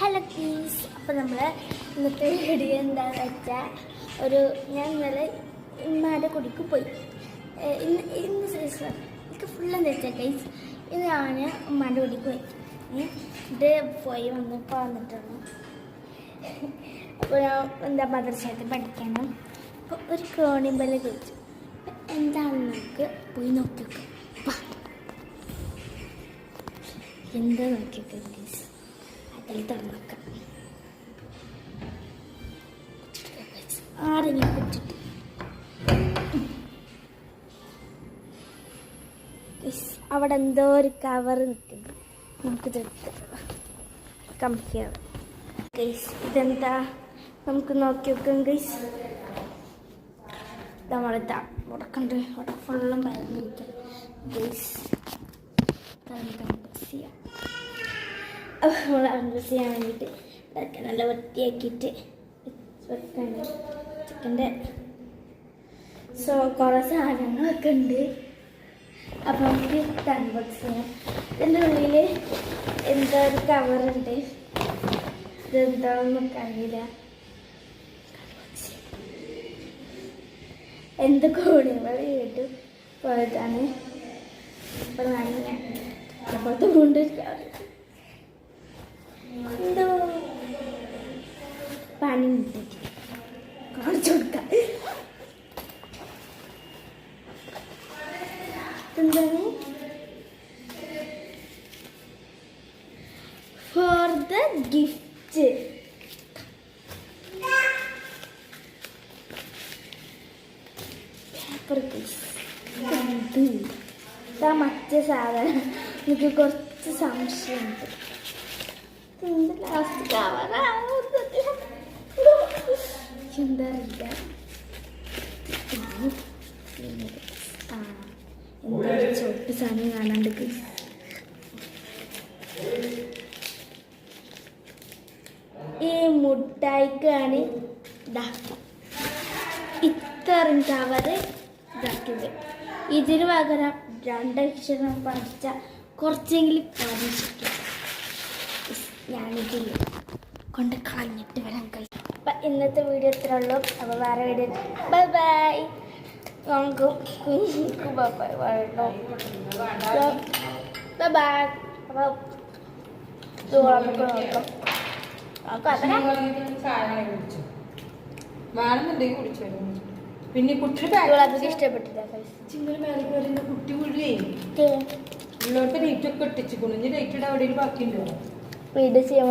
Hello please അപ്പോൾ നമ്മൾ ഇന്നത്തെ വീഡിയോ എന്താണെന്ന് വെച്ചാൽ ഒരു ഞാൻ ഇന്നലെ ഉമ്മാന്റെ കുടിക്ക് പോയി. ഇന്ന് ഇന്ന് സൈസ് എനിക്ക് ഫുൾ എന്താ വെച്ചാൽ ഗൈസ് ഇന്ന് ഞാൻ ഉമ്മാന്റെ കുടിക്ക് പോയി. ഇത് പോയി വന്നപ്പോൾ വന്നിട്ടാണ്. അപ്പോൾ ഞാൻ എന്താ മദ്രസത്തിൽ പഠിക്കണം. അപ്പോൾ ഒരു കോണിമ്പൽ കഴിച്ചു എന്താണെന്ന് നമുക്ക് പോയി നോക്കി നോക്കാം എന്താ നോക്കിയൊക്കെ ഗൈസ് അതിൽ തുറന്നേക്കാം ആരെങ്കിലും ഗൈസ്, അവിടെ എന്തോ ഒരു കവർ നിൽക്കുന്നു. നമുക്ക് കമ്പിയാണ് ഗൈസ് ഇതെന്താ? നമുക്ക് നോക്കി വെക്കാം ഗൈസ് നമ്മളിതാ ഉടക്കണ്ട് ഫുള്ളും പരന്നിട്ട്. ഗൈസ് ചെയ്യാം നമ്മൾ അൺബോക്സ് ചെയ്യാൻ വേണ്ടിയിട്ട് നല്ല വൃത്തിയാക്കിയിട്ട് വെക്കാണ്. ചിക്കന്റെ സോ കുറേ സാധനങ്ങളൊക്കെ ഉണ്ട്. അപ്പോൾ നമുക്ക് അൺബോക്സ് ചെയ്യാം. ഇതിന്റെ ഉള്ളിൽ എന്താ ഒരു കവറുണ്ട് ഇതെന്താണെന്ന് നമുക്ക് അറിയില്ല. എന്ത് കോടികൾ കേട്ടു പോയതാണ്. അപ്പോൾ നല്ല അപ്പോഴത്തെ കൊണ്ട് എന്തോ പണി കാണിച്ചു കൊടുക്കാം എന്താണ് ദ ഗിഫ്റ്റ്. ഇത്. മറ്റേ സാധനം. എനിക്ക് കുറച്ച് സംശയമുണ്ട്. എന്ത് ലാസ്റ്റ് എന്താ ചുവപ്പ് സാധനം കാണാണ്ട് മുട്ടായിക്കാണ്. ഇതാ ഇത്രയും കവറ് ഇതാക്കിയത്. ഇതിന് പകരം രണ്ടക്ഷരം പഠിച്ച കുറച്ചെങ്കിലും പരീക്ഷിക്കാം ഞാനിതിൽ കൊണ്ട് കളഞ്ഞിട്ട് വരാൻ കഴിയും അപ്പം ഇന്നത്തെ വീഡിയോ ഇത്രേ ഉള്ളൂ. അപ്പോൾ വേറെ വീഡിയോ ബൈ ബൈ. നമുക്ക് ബൈ ബൈ. അപ്പോൾ നോക്കാം വേണമെന്നുണ്ടെങ്കിൽ കുടിച്ചു പിന്നെ കുട്ടി ഇഷ്ടപ്പെട്ടില്ല ചിങ്ങൽ മേലെ കയറിന്റെ കുട്ടി കഴിച്ച് ഉള്ളവർക്ക് ലൈറ്റ് ഒക്കെ ഇട്ടിച്ചു കുണിഞ്ഞ് ലൈറ്റ് ഇടാൻ അവിടെ ബാക്കിയുണ്ടോ? വീഡിയോ ചെയ്യാൻ